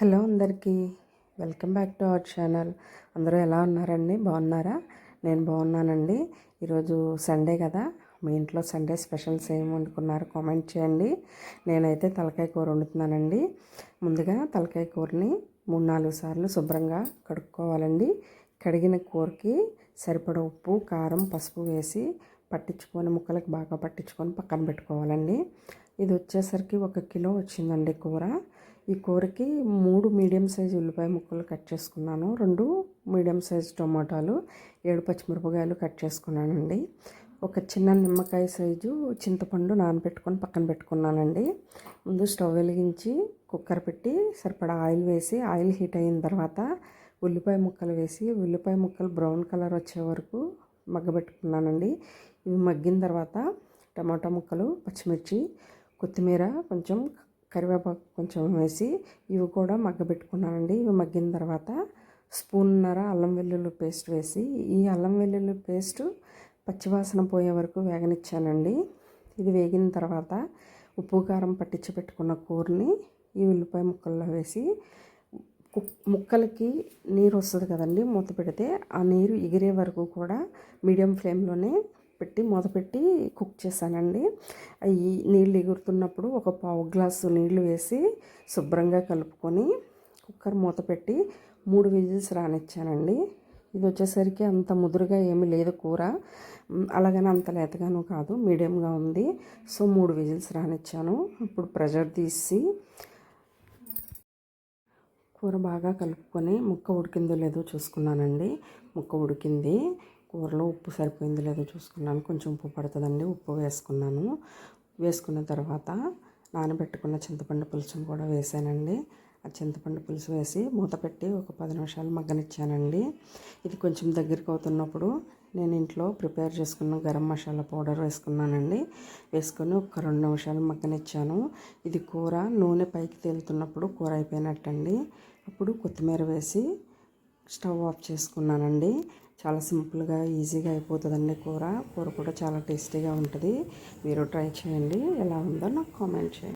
Hello అందరికీ welcome back to our channel. అందరూ ఎలా ఉన్నారండి? బాగున్నారా? నేను బాగున్నానండి. ఈరోజు సండే కదా. మీ ఇంట్లో సండే స్పెషల్స్ ఏం వండుకున్నారు? కామెంట్ చేయండి. నేనైతే తలకాయ కూర వండుతున్నానండి. ముందుగా తలకాయ కూరని మూడు నాలుగు సార్లు శుభ్రంగా కడుక్కోవాలండి. కడిగిన కూరకి సరిపడ ఉప్పు కారం పసుపు వేసి పట్టించుకొని ముక్కలకు బాగా పట్టించుకొని పక్కన పెట్టుకోవాలండి. ఇది వచ్చేసరికి ఒక కిలో వచ్చిందండి కూర. ఈ కూరకి మూడు మీడియం సైజు ఉల్లిపాయ ముక్కలు కట్ చేసుకున్నాను. రెండు మీడియం సైజు టొమాటోలు ఏడు పచ్చిమిరపకాయలు కట్ చేసుకున్నానండి. ఒక చిన్న నిమ్మకాయ సైజు చింతపండు నానబెట్టుకొని పక్కన పెట్టుకున్నానండి. ముందు స్టవ్ వెలిగించి కుక్కర్ పెట్టి సరిపడా ఆయిల్ వేసి ఆయిల్ హీట్ అయిన తర్వాత ఉల్లిపాయ ముక్కలు వేసి ఉల్లిపాయ ముక్కలు బ్రౌన్ కలర్ వచ్చే వరకు మగ్గబెట్టుకున్నానండి. ఇవి మగ్గిన తర్వాత టమాటా ముక్కలు పచ్చిమిర్చి కొత్తిమీర కొంచెం కరివేపాకు కొంచెం వేసి ఇవి కూడా మగ్గబెట్టుకున్నానండి. ఇవి మగ్గిన తర్వాత స్పూన్నర అల్లం వెల్లుల్లి పేస్ట్ వేసి ఈ అల్లం వెల్లుల్లి పేస్ట్ పచ్చివాసన పోయే వరకు వేగనిచ్చానండి. ఇది వేగిన తర్వాత ఉప్పు కారం పట్టించి పెట్టుకున్న కూరని ఈ ఉల్లిపాయ ముక్కల్లో వేసి ముక్కలకి నీరు వస్తుంది కదండి మూత పెడితే ఆ నీరు ఎగిరే వరకు కూడా మీడియం ఫ్లేమ్లోనే పెట్టి మొదపెట్టి కుక్ చేశానండి. అవి నీళ్ళు ఎగురుతున్నప్పుడు ఒక పావు గ్లాసు నీళ్ళు వేసి శుభ్రంగా కలుపుకొని కుక్కర్ మూత పెట్టి మూడు విజిల్స్ రానిచ్చానండి. ఇది వచ్చేసరికి అంత ముదురుగా ఏమీ లేదు కూర. అలాగని అంత లేతగాను కాదు మీడియంగా ఉంది. సో మూడు విజిల్స్ రానిచ్చాను. ఇప్పుడు ప్రెషర్ తీసి కూర బాగా కలుపుకొని ముక్క ఉడికిందో లేదో చూసుకున్నానండి. ముక్క ఉడికింది. కూరలో ఉప్పు సరిపోయింది లేదో చూసుకున్నాను. కొంచెం ఉప్పు పడుతుందండి. ఉప్పు వేసుకున్నాను. వేసుకున్న తర్వాత నానబెట్టుకున్న చింతపండు పులుసును కూడా వేసానండి. ఆ చింతపండు పులుసు వేసి మూత పెట్టి ఒక పది నిమిషాలు మగ్గనిచ్చానండి. ఇది కొంచెం దగ్గరికి అవుతున్నప్పుడు నేను ఇంట్లో ప్రిపేర్ చేసుకున్న గరం మసాలా పౌడర్ వేసుకున్నానండి. వేసుకొని ఒక రెండు నిమిషాలు మగ్గనిచ్చాను. ఇది కూర నూనె పైకి తేలుతున్నప్పుడు కూర అయిపోయినట్టండి. అప్పుడు కొత్తిమీర వేసి స్టవ్ ఆఫ్ చేసుకున్నానండి. చాలా సింపుల్గా ఈజీగా అయిపోతుందండి కూర. కూర కూడా చాలా టేస్టీగా ఉంటుంది. మీరు ట్రై చేయండి. ఎలా ఉందో నాకు కామెంట్ చేయండి.